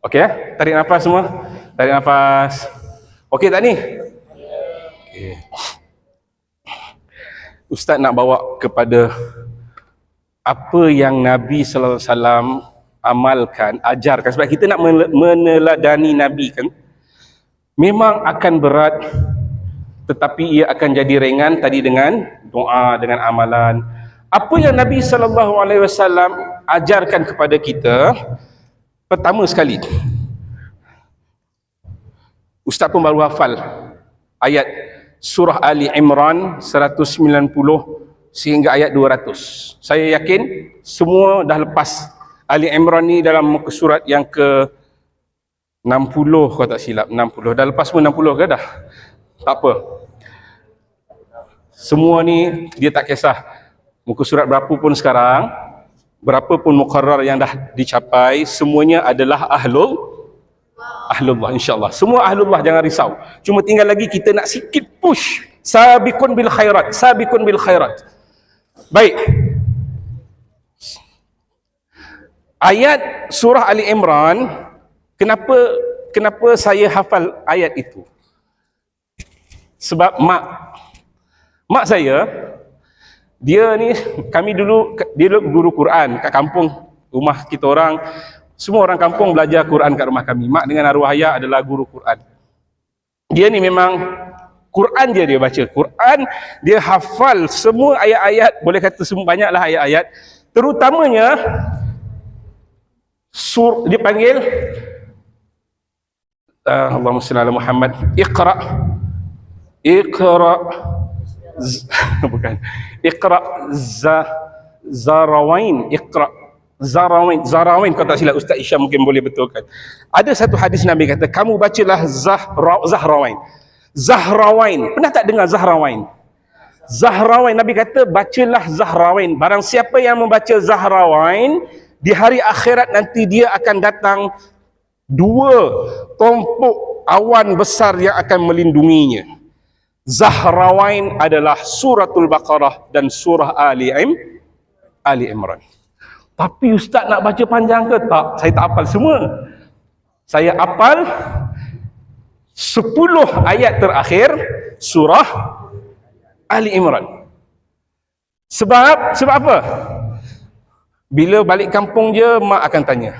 Okey eh? Tarik nafas semua. Tarik nafas. Okey tak ni? Okey. Ustaz nak bawa kepada apa yang Nabi sallallahu alaihi wasallam amalkan, ajarkan sebab kita nak meneladani Nabi kan. Memang akan berat tetapi ia akan jadi ringan tadi dengan doa dengan amalan. Apa yang Nabi sallallahu alaihi wasallam ajarkan kepada kita pertama sekali Ustaz pun baru hafal ayat surah Ali Imran 190 sehingga ayat 200. Saya yakin semua dah lepas Ali Imran ni dalam muka surat yang ke 60 kalau tak silap 60. Dah lepas pun 60 ke dah? Tak apa. Semua ni dia tak kisah muka surat berapa pun sekarang, berapa pun mukarrar yang dah dicapai, semuanya adalah ahlul ahlullah insyaallah. Semua ahlullah jangan risau. Cuma tinggal lagi kita nak sikit push. Sabiqun bil khairat, sabiqun bil khairat. Baik. Ayat surah Ali Imran, kenapa kenapa saya hafal ayat itu? Sebab mak mak saya dia ni kami dulu dia dulu guru Quran kat kampung rumah kita orang semua orang kampung belajar Quran kat rumah kami. Mak dengan arwah ayah adalah guru Quran. Dia ni memang Quran je dia baca. Quran dia hafal semua ayat-ayat, boleh kata semua banyaklah ayat-ayat. Terutamanya sur dia panggil uh, Allahumma salli ala Muhammad Iqra Iqra Bukan. Iqra za Zarawain. Iqra Zarawain Zarawain kalau tak silap Ustaz Isyam mungkin boleh betulkan. Ada satu hadis Nabi kata kamu bacalah Zahra, Zahrawain. Zahrawain. Pernah tak dengar Zahrawain? Zahrawain. Nabi kata bacalah Zahrawain. Barang siapa yang membaca Zahrawain di hari akhirat nanti dia akan datang dua tumpuk awan besar yang akan melindunginya Zahrawain adalah suratul Baqarah dan surah Ali Im Ali Imran. Tapi ustaz nak baca panjang ke tak? Saya tak hafal semua. Saya hafal 10 ayat terakhir surah Ali Imran. Sebab sebab apa? Bila balik kampung je mak akan tanya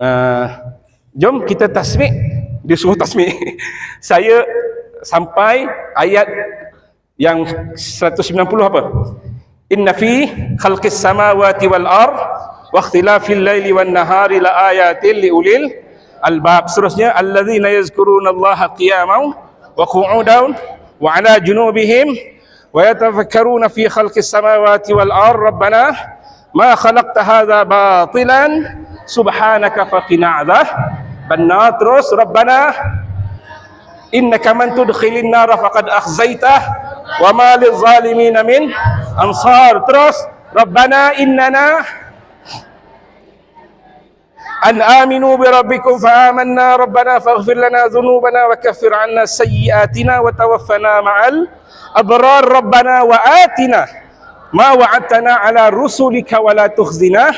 uh, jom kita tasmik. Dia suruh tasmik. Saya sampai ayat yang 190 apa? Inna fi khalqis samawati wal ar wa ikhtilafil laili wan nahari la ayatin li ulil albab. Seterusnya alladzina yazkuruna Allah qiyaman wa qu'udan wa ala junubihim wa yatafakkaruna fi khalqis samawati wal ar. rabbana ma khalaqta hadha batilan subhanaka faqina adzab. Bannatrus rabbana إنك من تدخل النار فقد أخزيته وما للظالمين من أنصار. Terus ربنا إننا أن آمنوا بربكم فآمنا ربنا فاغفر لنا ذنوبنا وكفر عنا سيئاتنا وتوفنا مع الأبرار ربنا وآتنا ما وعدتنا على رسلك ولا تخزنا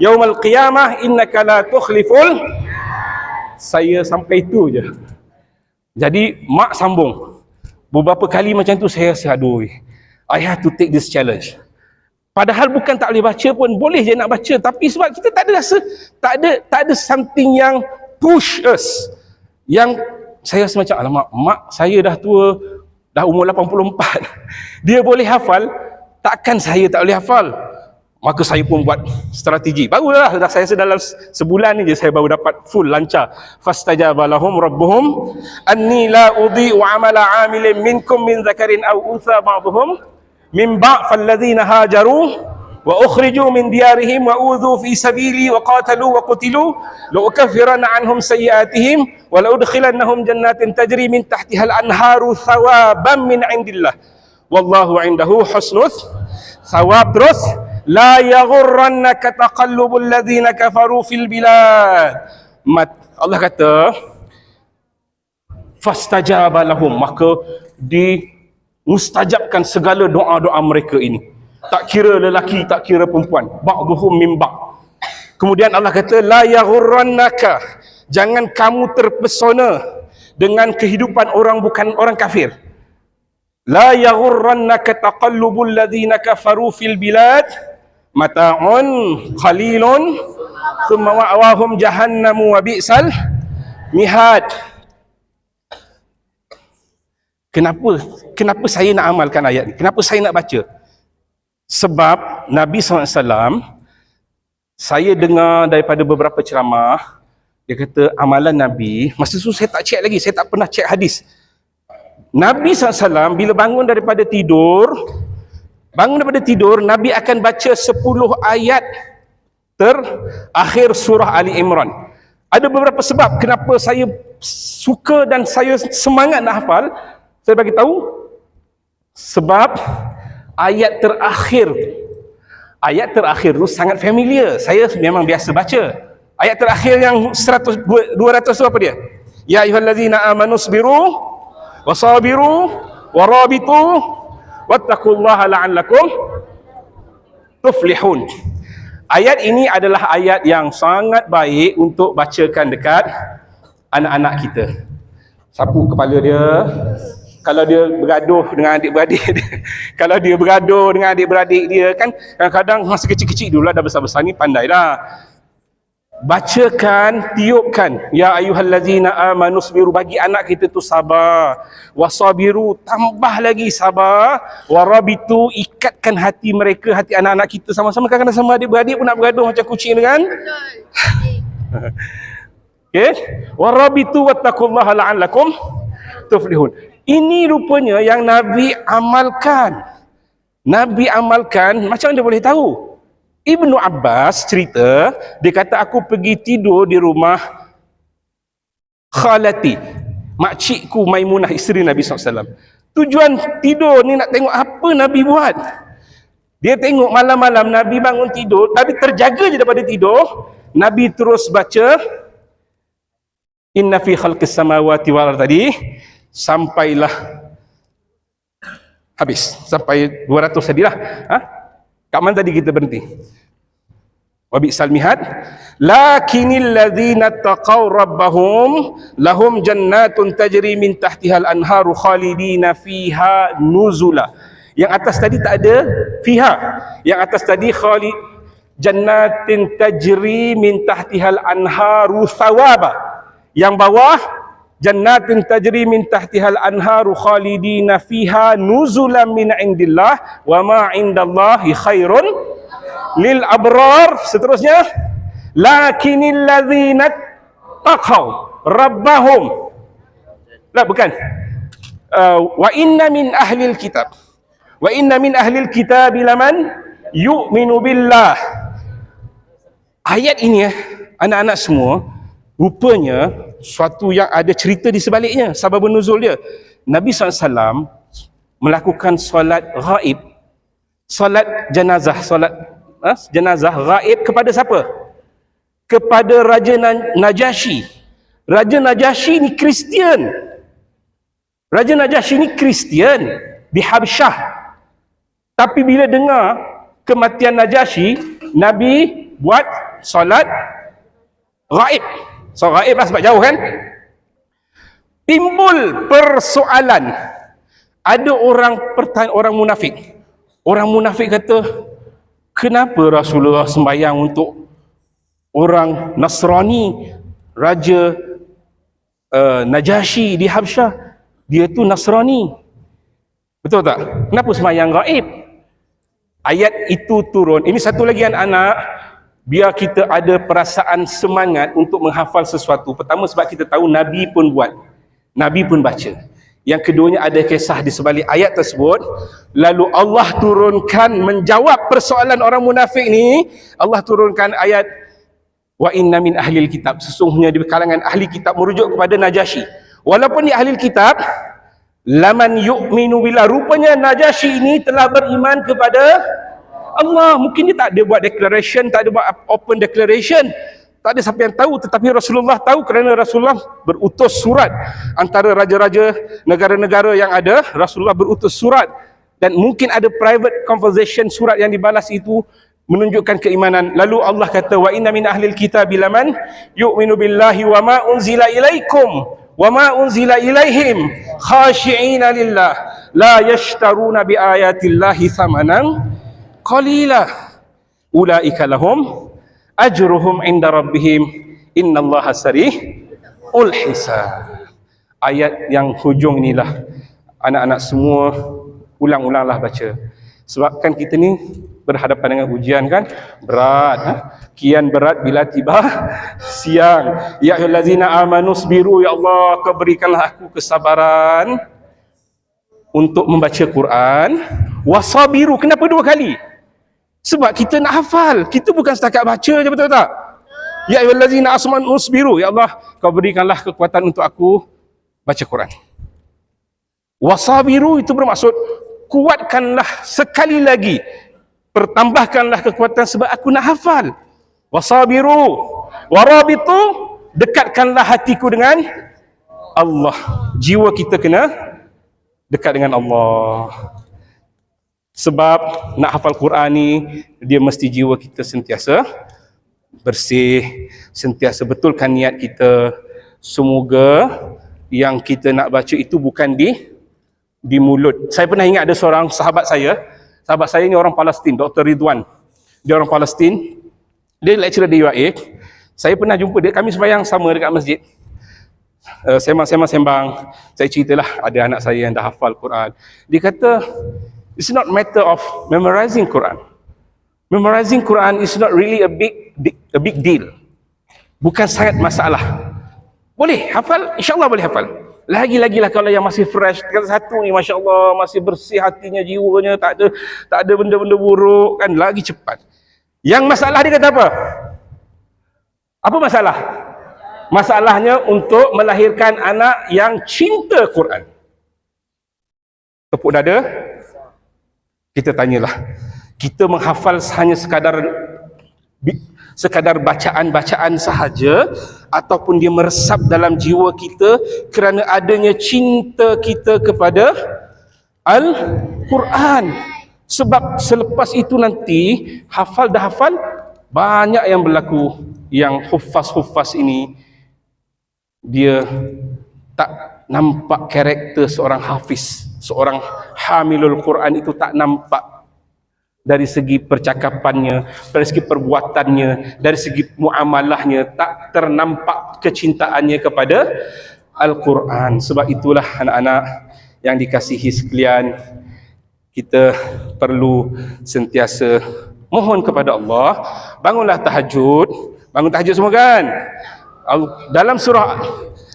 يوم القيامة إنك لا تخلف saya sampai itu je. Jadi mak sambung. Beberapa kali macam tu saya rasa aduh I have to take this challenge. Padahal bukan tak boleh baca pun. Boleh je nak baca tapi sebab kita tak ada rasa tak ada tak ada something yang push us. Yang saya rasa macam alamak mak saya dah tua dah umur 84 dia boleh hafal takkan saya tak boleh hafal maka saya pun buat strategi. Barulah dah saya dalam sebulan ni je saya baru dapat full lancar. Fastajaba lahum rabbuhum anni la udhi'u amala amilin minkum min dhakarin aw untha ba'dhum min ba' falladzina hajaru wa ukhriju min diyarihim wa udhu fi sabili wa qatalu wa qutilu la ukaffiranna anhum sayyi'atihim wa la udkhilannahum jannatin tajri min tahtiha al-anharu thawaban min indillah. Wallahu indahu husnul thawab terus yaghurrannaka taqallubul ladzina kafaru fil bilad Mat, Allah kata fastajaba lahum. Maka di mustajabkan segala doa-doa mereka ini. Tak kira lelaki tak kira perempuan. Ba'dhum min ba' Kemudian Allah kata la yaghurrannaka. Jangan kamu terpesona dengan kehidupan orang bukan orang kafir. La yaghurrannaka taqallubul ladzina kafaru fil bilad mata'un qalilun thumma ma'wahum jahannamu wa bi'sal mihad. Kenapa kenapa saya nak amalkan ayat ni? Kenapa saya nak baca? Sebab Nabi SAW saya dengar daripada beberapa ceramah dia kata amalan Nabi masa tu saya tak check lagi saya tak pernah check hadis Nabi SAW bila bangun daripada tidur bangun daripada tidur Nabi akan baca 10 ayat terakhir surah Ali Imran. Ada beberapa sebab kenapa saya suka dan saya semangat nak hafal. Saya bagi tahu sebab ayat terakhir ayat terakhir tu sangat familiar. Saya memang biasa baca. Ayat terakhir yang 100 200 tu apa dia? Ya ayyuhallazina amanu sabiru wasabiru warabitu wattaqullaha la'allakum tuflihun. Ayat ini adalah ayat yang sangat baik untuk bacakan dekat anak-anak kita. Sapu kepala dia. Kalau dia bergaduh dengan adik-beradik dia kalau dia bergaduh dengan adik-beradik dia kan kadang-kadang masa kecil-kecil dulu lah dah besar-besar ni pandai dah bacakan tiupkan. Ya ayyuhallazina amanu sabiru bagi anak kita tu sabar. Wasabiru tambah lagi sabar. Warabitu ikatkan hati mereka hati anak-anak kita sama-sama. Kadang-kadang sama adik-beradik pun nak bergaduh macam kucing dengan? Okey. Warabitu wattaqullaha la'allakum tuflihun. Ini rupanya yang Nabi amalkan. Nabi amalkan, macam mana boleh tahu? Ibnu Abbas cerita, dia kata aku pergi tidur di rumah khalati, makcikku Maimunah isteri Nabi SAW. Tujuan tidur ni nak tengok apa Nabi buat. Dia tengok malam-malam Nabi bangun tidur, Nabi terjaga je daripada tidur, Nabi terus baca Inna fi khalqis samawati wal tadi sampailah habis. Sampai 200 tadilah ha kat mana tadi kita berhenti? Wa bi'sal mihad lakinil ladzina taqaw rabbahum lahum jannatun tajri min tahtihal anharu khalidina fiha nuzula. Yang atas tadi tak ada fiha. Yang atas tadi khalid jannatin tajri min tahtihal anharu thawaba. Yang bawah jannatin tajri min tahtihal anharu khalidina fiha nuzulan min indillah wa ma indallahi khairun lil abrar. Seterusnya lakinil ladzina taqaw rabbahum. Lah bukan. Uh, wa inna min ahlil kitab. Wa inna min ahlil kitab laman yu'minu billah. Ayat ini ya anak-anak semua rupanya suatu yang ada cerita di sebaliknya sabab nuzul dia. Nabi SAW melakukan solat gaib solat jenazah solat ha? jenazah gaib kepada siapa? Kepada Raja Najasyi Raja Najasyi ni Kristian. Raja Najasyi ni Kristian di Habsyah. Tapi bila dengar kematian Najasyi Nabi buat solat gaib So gaib lah sebab jauh kan? Timbul persoalan. Ada orang pertanyaan orang munafik. Orang munafik kata, kenapa Rasulullah sembahyang untuk orang Nasrani, Raja uh, Najasyi di Habsyah, dia tu Nasrani. Betul tak? Kenapa sembahyang gaib? Ayat itu turun. Ini satu lagi anak-anak biar kita ada perasaan semangat untuk menghafal sesuatu. Pertama sebab kita tahu Nabi pun buat. Nabi pun baca. Yang keduanya ada kisah di sebalik ayat tersebut. Lalu Allah turunkan menjawab persoalan orang munafik ni. Allah turunkan ayat wa inna min ahli kitab. Sesungguhnya di kalangan ahli kitab merujuk kepada Najasyi. Walaupun di ahli kitab laman yu'minu bila rupanya Najasyi ini telah beriman kepada Allah mungkin dia tak ada buat declaration tak ada buat open declaration. Tak ada siapa yang tahu tetapi Rasulullah tahu kerana Rasulullah berutus surat antara raja-raja negara-negara yang ada Rasulullah berutus surat. Dan mungkin ada private conversation surat yang dibalas itu menunjukkan keimanan. Lalu Allah kata wa inna min ahlil kitab laman yu'minu billahi wa ma unzila ilaikum wa ma unzila ilaihim khashi'ina lillah la yashtaruna bi ayatillahi thamanan qalila ulaika lahum ajruhum inda rabbihim. Innallaha sarih ul ayat yang hujung inilah. Anak-anak semua ulang-ulanglah baca. Sebab kan kita ni berhadapan dengan ujian kan? Berat ha? kian berat bila tiba siang. Ya ayyuhallazina amanu sabiru ya Allah kau berikanlah aku kesabaran untuk membaca Quran. Wasabiru kenapa dua kali sebab kita nak hafal. Kita bukan setakat baca je betul tak? Ya ayyuhallazina amanu sabiru ya Allah kau berikanlah kekuatan untuk aku baca Quran. Wasabiru itu bermaksud kuatkanlah sekali lagi. Pertambahkanlah kekuatan sebab aku nak hafal. Wasabiru warabitu dekatkanlah hatiku dengan Allah. Jiwa kita kena dekat dengan Allah sebab nak hafal Quran ni dia mesti jiwa kita sentiasa bersih sentiasa betulkan niat kita semoga yang kita nak baca itu bukan di di mulut saya pernah ingat ada seorang sahabat saya sahabat saya ni orang Palestin, Dr. Ridwan. Dia orang Palestin. Dia lecturer di UAE. Saya pernah jumpa dia, kami sembahyang sama dekat masjid. Uh, sembang-sembang-sembang. Saya ceritalah ada anak saya yang dah hafal Quran. Dia kata, it's not matter of memorizing Quran. Memorizing Quran is not really a big, a big deal. Bukan sangat masalah. Boleh hafal, insyaAllah boleh hafal. Lagi-lagi lah kalau yang masih fresh Kata satu ni Masya Allah Masih bersih hatinya Jiwanya tak ada Tak ada benda-benda buruk kan Lagi cepat Yang masalah dia kata apa? Apa masalah? Masalahnya untuk melahirkan anak yang cinta Quran Tepuk dada Kita tanyalah. Kita menghafal hanya sekadar sekadar bacaan-bacaan sahaja ataupun dia meresap dalam jiwa kita kerana adanya cinta kita kepada Al-Quran. Sebab selepas itu nanti hafal dah hafal banyak yang berlaku yang hufaz-hufaz ini. Dia tak nampak karakter seorang hafiz seorang hamilul Quran itu tak nampak dari segi percakapannya, dari segi perbuatannya, dari segi muamalahnya tak ternampak kecintaannya kepada Al-Quran. Sebab itulah anak-anak yang dikasihi sekalian, kita perlu sentiasa mohon kepada Allah, bangunlah tahajud, bangun tahajud semua kan? Dalam surah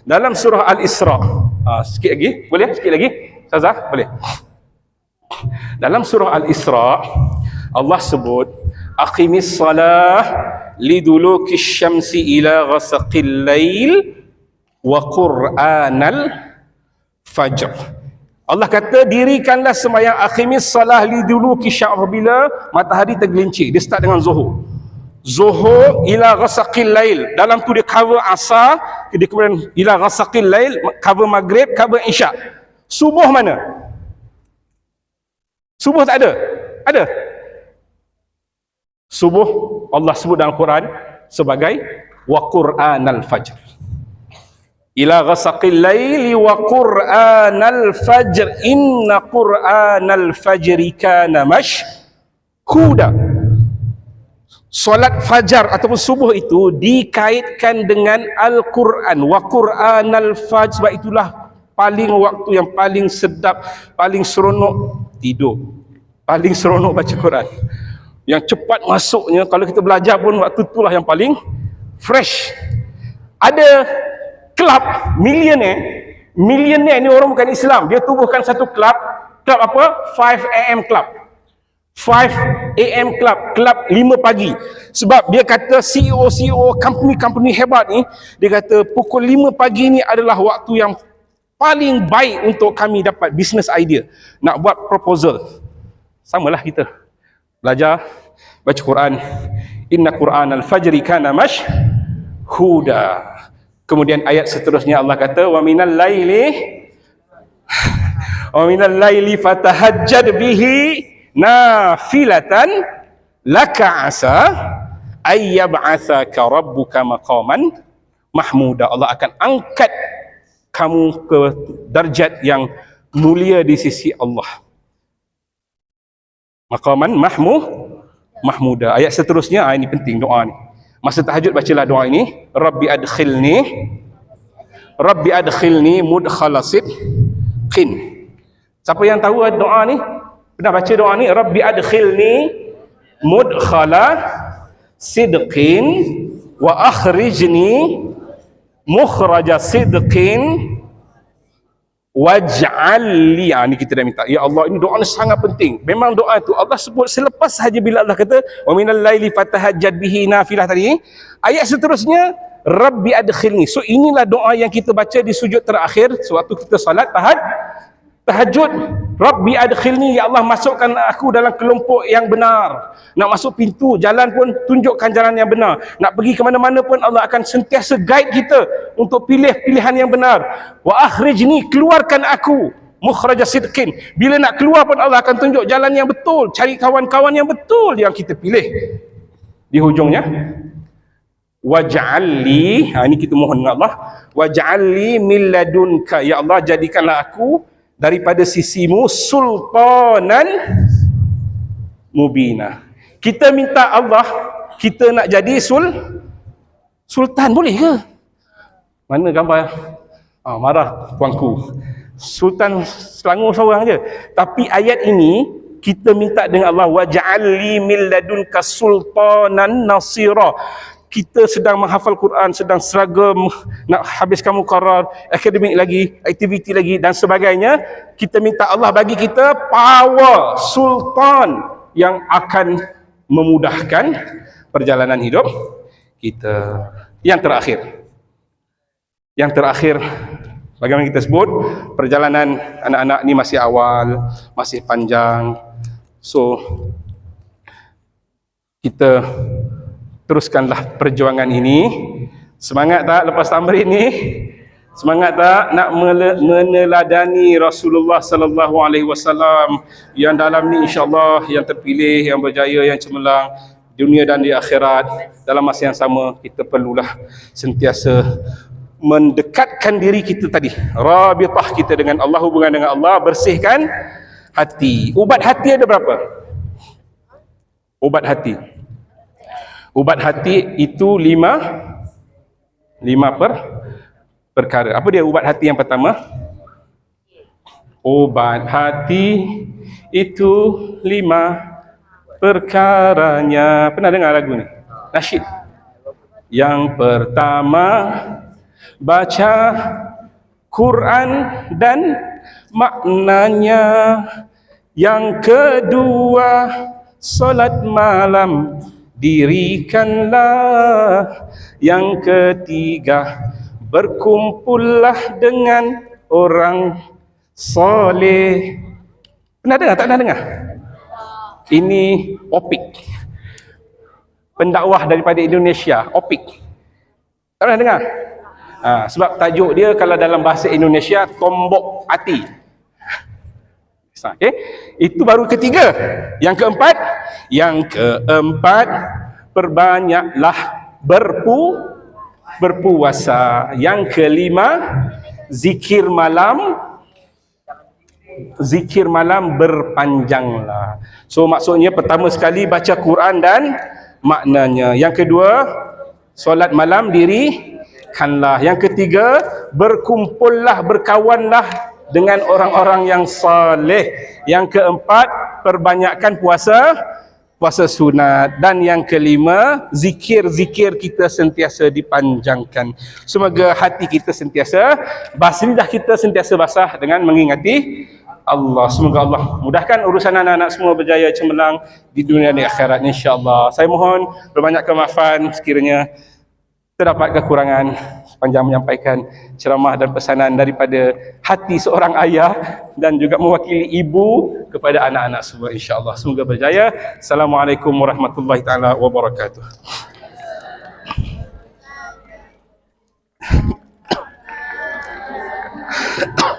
dalam surah Al-Isra. Ha, sikit lagi, boleh? Sikit lagi. Sazah, boleh. Dalam surah Al-Isra Allah sebut aqimis salah liduluki syamsi ila ghasaqil lail wa qur'anal fajr. Allah kata dirikanlah sembahyang aqimis salah liduluki syamsi bila matahari tergelincir. Dia start dengan zuhur. Zuhur ila ghasaqil lail. Dalam tu dia cover asar dia kemudian ila ghasaqil lail cover maghrib cover isyak subuh mana Subuh tak ada? Ada. Subuh Allah sebut dalam Quran sebagai wa Qur'anal fajr. Ila ghasaqil laili wa Qur'anal fajr inna Qur'anal fajri kana mash huda. Solat fajar ataupun subuh itu dikaitkan dengan Al-Quran wa Qur'anal fajr sebab itulah paling waktu yang paling sedap, paling seronok tidur. Paling seronok baca Quran. Yang cepat masuknya kalau kita belajar pun waktu itulah yang paling fresh. Ada kelab millionaire. Millionaire ni orang bukan Islam. Dia tubuhkan satu kelab kelab apa? 5 am club. 5 am club. Club 5 pagi. Sebab dia kata CEO CEO company-company hebat ni dia kata pukul 5 pagi ni adalah waktu yang paling baik untuk kami dapat business idea nak buat proposal. Samalah kita. Belajar baca Quran. Inna Quran al-fajri kana mash huda kemudian ayat seterusnya Allah kata wa minal laili wa minal laili fatahajjad bihi nafilatan laka asa ayyab'athaka rabbuka maqaman mahmuda. Allah akan angkat kamu ke darjat yang mulia di sisi Allah. Maqaman mahmu mahmuda. Ayat seterusnya ah, ini penting doa ni. Masa tahajud bacalah doa ini. Rabbi adkhilni rabbi adkhilni mudkhala sidqin. Siapa yang tahu doa ni? Pernah baca doa ni? Rabbi adkhilni mudkhala sidqin wa akhrijni mukhraja sidqin waj'al li. Ha, ni kita dah minta. Ya Allah ini doa ni sangat penting. Memang doa itu Allah sebut selepas saja bila Allah kata wa minal laili fatahajjad bihi nafilah tadi ayat seterusnya rabbi adkhilni. So inilah doa yang kita baca di sujud terakhir sewaktu kita salat tahaj tahajud rabbi adkhilni. Ya Allah masukkan aku dalam kelompok yang benar. Nak masuk pintu jalan pun tunjukkan jalan yang benar. Nak pergi ke mana-mana pun Allah akan sentiasa guide kita untuk pilih pilihan yang benar. Wa akhrijni keluarkan aku mukhraja sidqin. Bila nak keluar pun Allah akan tunjuk jalan yang betul. Cari kawan-kawan yang betul yang kita pilih. Di hujungnya waj'alli ha ini kita mohon dengan Allah waj'alli min ladunka. Ya Allah jadikanlah aku daripada sisimu sultanan mubina. Kita minta Allah, kita nak jadi sul sultan boleh ke? Mana gambar? Ah, marah tuanku. Sultan Selangor seorang je. Tapi ayat ini kita minta dengan Allah waj'alli min ladunka sultanan nasira kita sedang menghafal Quran, sedang seragam nak habiskan mukarrar, akademik lagi, aktiviti lagi dan sebagainya, kita minta Allah bagi kita power sultan yang akan memudahkan perjalanan hidup kita. Yang terakhir. Yang terakhir bagaimana kita sebut, perjalanan anak-anak ni masih awal, masih panjang. So kita teruskanlah perjuangan ini. Semangat tak lepas tamrin ni semangat tak nak meneladani Rasulullah sallallahu alaihi wasallam? Yang dalam ni insyaallah yang terpilih yang berjaya yang cemerlang dunia dan di akhirat. Dalam masa yang sama kita perlulah sentiasa mendekatkan diri kita tadi. Rabitah kita dengan Allah hubungan dengan Allah bersihkan hati. Ubat hati ada berapa? Ubat hati Ubat hati itu lima lima per perkara. Apa dia ubat hati yang pertama? Ubat hati itu lima perkaranya. Pernah dengar lagu ni? Nasyid. Yang pertama baca Quran dan maknanya. Yang kedua solat malam dirikanlah yang ketiga berkumpullah dengan orang soleh. Pernah dengar tak pernah dengar? Ini opik. Pendakwah daripada Indonesia opik. Tak pernah dengar? Ha, sebab tajuk dia kalau dalam bahasa Indonesia tombok hati okay? itu baru ketiga. Yang keempat yang keempat perbanyaklah berpu berpuasa. Yang kelima zikir malam. Zikir malam berpanjanglah. So maksudnya pertama sekali baca Quran dan maknanya. Yang kedua solat malam diri kanlah yang ketiga berkumpullah berkawanlah dengan orang-orang yang saleh. Yang keempat, perbanyakkan puasa puasa sunat dan yang kelima, zikir-zikir kita sentiasa dipanjangkan. Semoga hati kita sentiasa basah lidah kita sentiasa basah dengan mengingati Allah. Semoga Allah mudahkan urusan anak-anak semua berjaya cemerlang di dunia dan akhirat insya-Allah. Saya mohon berbanyak kemaafan sekiranya terdapat kekurangan sepanjang menyampaikan ceramah dan pesanan daripada hati seorang ayah dan juga mewakili ibu kepada anak-anak semua insya-Allah. Semoga berjaya. Assalamualaikum warahmatullahi taala wabarakatuh